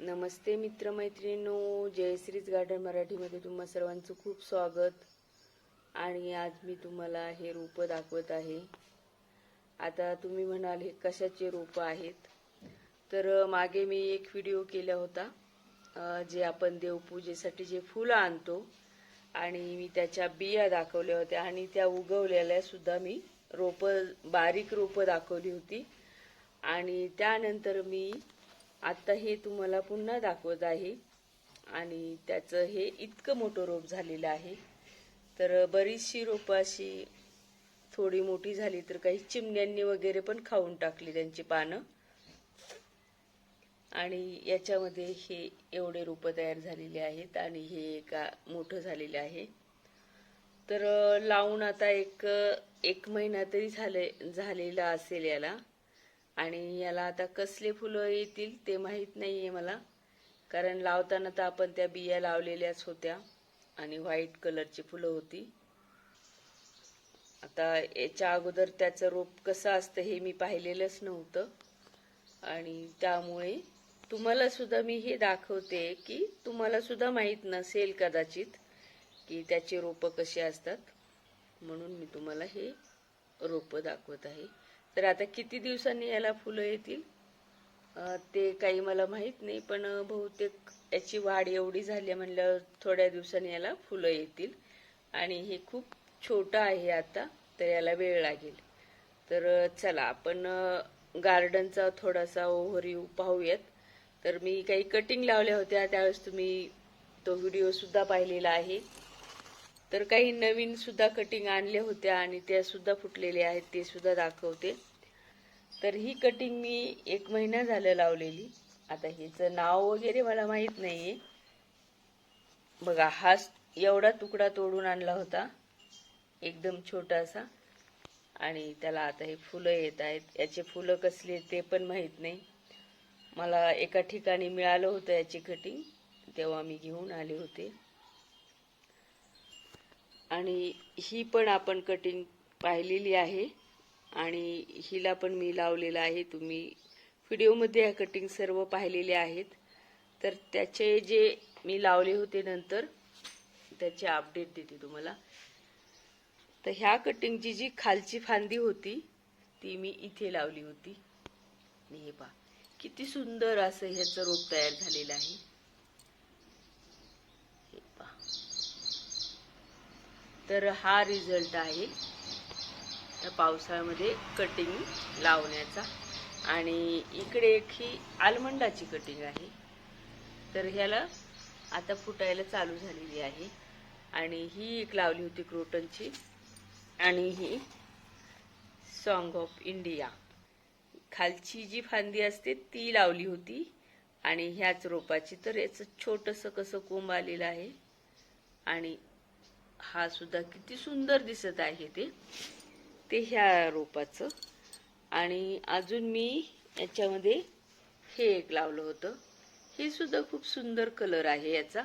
नमस्ते मित्रमैत्रिणींनो जयश्रीज garden मराठीमध्ये तुम्हा सर्वांचं खूप स्वागत. आणि आज मी तुम्हाला हे रोपं दाखवत आहे. आता तुम्ही म्हणाल हे कशाचे रोपं आहेत? तर मागे मी एक व्हिडिओ केला होता जे आपण देवपूजेसाठी जे फुलं आणतो आणि मी त्याच्या बिया दाखवल्या होत्या आणि त्या उगवलेल्या सुद्धा मी रोपं बारीक रोपं दाखवली होती. आणि त्यानंतर मी आता हे तुम्हाला पुन्हा दाखवत आहे. आणि त्याचं हे इतकं मोठं रोप झालेलं आहे. तर बरीचशी रोपं अशी थोडी मोठी झाली तर काही चिमण्यांनी वगैरे पण खाऊन टाकली त्यांची पानं. आणि याच्यामध्ये हे एवढे रोपं तयार झालेले आहेत आणि हे एका मोठं झालेलं आहे. तर लावून आता एक एक महिना तरी झाले झालेला असेल याला. आणि याला आता कसले फुलं येतील ते माहीत नाही आहे मला. कारण लावताना तर आपण त्या बिया लावलेल्याच होत्या आणि व्हाईट कलरची फुलं होती. आता याच्या अगोदर त्याचं रोप कसं असतं हे मी पाहिलेलंच नव्हतं. आणि त्यामुळे तुम्हाला सुद्धा मी हे दाखवते की तुम्हाला सुद्धा माहीत नसेल कदाचित की त्याचे रोपं कसे असतात. म्हणून मी तुम्हाला हे रोपं दाखवत आहे. तर आता किती दिवसांनी याला फुलं येतील? ते काही मला माहीत नाही पण बहुतेक याची वाढ एवढी झाली आहे म्हणल्यावर थोड्या दिवसांनी याला फुलं येतील. आणि हे खूप छोटं आहे आता तर याला वेळ लागेल. तर चला आपण गार्डनचा थोडासा ओव्हरव्ह्यू पाहूयात. तर मी काही कटिंग लावल्या होत्या त्यावेळेस तुम्ही तो व्हिडिओ सुद्धा पाहिलेला आहे. तर काही नवीन सुद्धा कटिंग आणल्या होत्या आणि त्या सुद्धा फुटलेल्या आहेत ते सुद्धा दाखवते. तर ही कटिंग मी एक महिना झालं लावलेली. आता हिचं नाव वगैरे मला माहीत नाही आहे बघा हाच एवढा तुकडा तोडून आणला होता. एकदम छोटासा. आणि त्याला आता हे फुलं येत आहेत. याचे फुलं कसले ते पण माहीत नाही. मला एका ठिकाणी मिळालं होतं याची कटिंग तेव्हा मी घेऊन आले होते. आणि ही पण आपण कटिंग पाहिलेली आहे आणि हिला पण मी लावलेलं आहे. तुम्ही व्हिडिओमध्ये ह्या कटिंग सर्व पाहिलेले आहेत. तर त्याचे जे मी लावले होते नंतर त्याचे अपडेट देते तुम्हाला. तर ह्या कटिंगची जी खालची फांदी होती ती मी इथे लावली होती. हे पहा किती सुंदर असं ह्याचं रोप तयार झालेलं आहे हे पहा तर हा रिझल्ट आहे. पावसाळ्यामध्ये कटिंग लावण्याचा. आणि इकडे एक ही आलमंडाची कटिंग आहे. तर ह्याला आता फुटायला चालू झालेली आहे. आणि ही एक लावली होती क्रोटनची आणि ही सॉंग ऑफ इंडिया खालची जी फांदी असते ती लावली होती. आणि ह्याच रोपाची तर याचं छोटंसं कसं कोंब आलेलं आहे. आणि हा सुद्धा किती सुंदर दिसत आहे ते. ते ह्या रोपाचं. आणि अजून मी याच्यामध्ये हे एक लावलं होतं. हे सुद्धा खूप सुंदर कलर आहे याचा.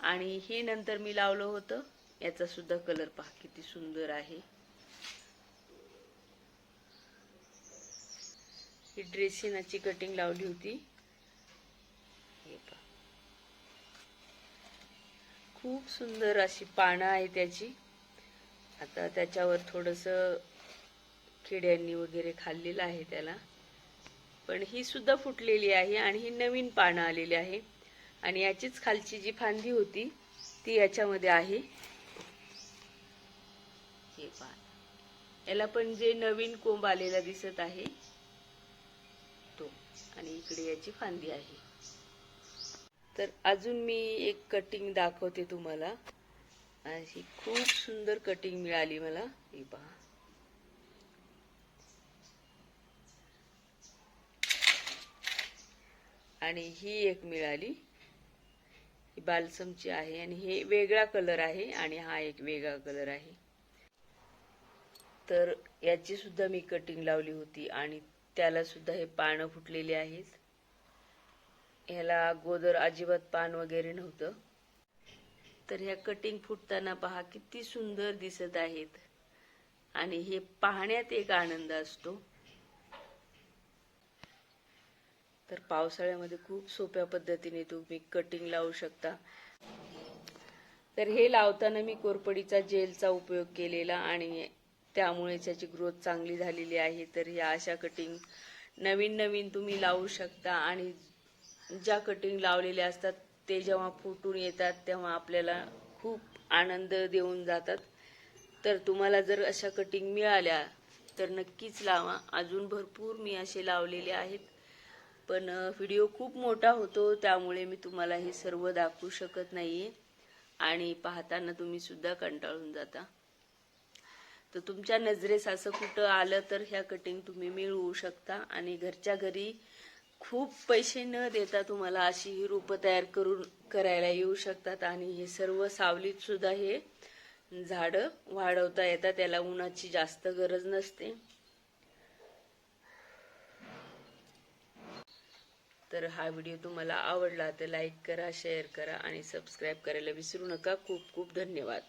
आणि हे नंतर मी लावलं होतं. याचा सुद्धा कलर पहा किती सुंदर आहे. ही ड्रेसिनाची कटिंग लावली होती. हे पहा. खूप सुंदर अशी पानं आहे त्याची. आता त्याच्यावर थोडंसं किड्यांनी वगैरे खाल्लेलं आहे त्याला. पण ही सुद्धा फुटलेली आहे आणि ही नवीन पानं आलेली आहे. आणि याचीच खालची जी फांदी होती ती याच्यामध्ये आहे. हे पहा. याला पण जे नवीन कोंब आलेला दिसत आहे तो. आणि इकडे याची फांदी आहे. तर अजून मी एक कटिंग दाखवते तुम्हाला. अशी खूप सुंदर कटिंग मिळाली मला. ही पहा. आणि ही एक मिळाली. ही बालसमची आहे आणि हे वेगळा कलर आहे आणि हा एक वेगळा कलर आहे. तर याची सुद्धा मी कटिंग लावली होती आणि त्याला सुद्धा हे पानं फुटलेली आहेत. ह्याला अगोदर अजिबात पान वगैरे नव्हतं. तर ह्या कटिंग फुटताना पहा किती सुंदर दिसत आहेत. आणि हे पाहण्यात एक आनंद असतो. तर पावसाळ्यामध्ये खूप सोप्या पद्धतीने तुम्ही कटिंग लावू शकता. तर हे लावताना मी कोरपडीचा जेलचा उपयोग केलेला आणि त्यामुळे त्याची ग्रोथ चांगली झालेली आहे. तर ह्या अशा कटिंग नवीन नवीन तुम्ही लावू शकता आणि ज्या कटिंग लावलेल्या असतात ते जेव्हा फुटून येतात तेव्हा आपल्याला खूप आनंद देऊन जातात. तर तुम्हाला जर अशा कटिंग मिळाल्या तर नक्कीच लावा. अजून भरपूर मी असे लावलेले आहेत. पण व्हिडिओ खूप मोठा होतो त्यामुळे मी तुम्हाला हे सर्व दाखवू शकत नाहीये. आणि पाहताना तुम्ही सुद्धा कंटाळून जाता. तर तुमच्या नजरेस असं कुठं आलं तर ह्या कटिंग तुम्ही मिळवू शकता. आणि घरच्या घरी खूप पैसे न देता तुम्हाला अशी ही रोपं तयार करून करायला येऊ शकतात. आणि हे सर्व सावलीत सुद्धा हे झाडं वाढवता येतात. त्याला उन्हाची जास्त गरज नसते. तर हा व्हिडिओ तुम्हाला आवडला तर लाईक करा शेअर करा आणि सबस्क्राईब करायला विसरू नका. खूप खूप धन्यवाद.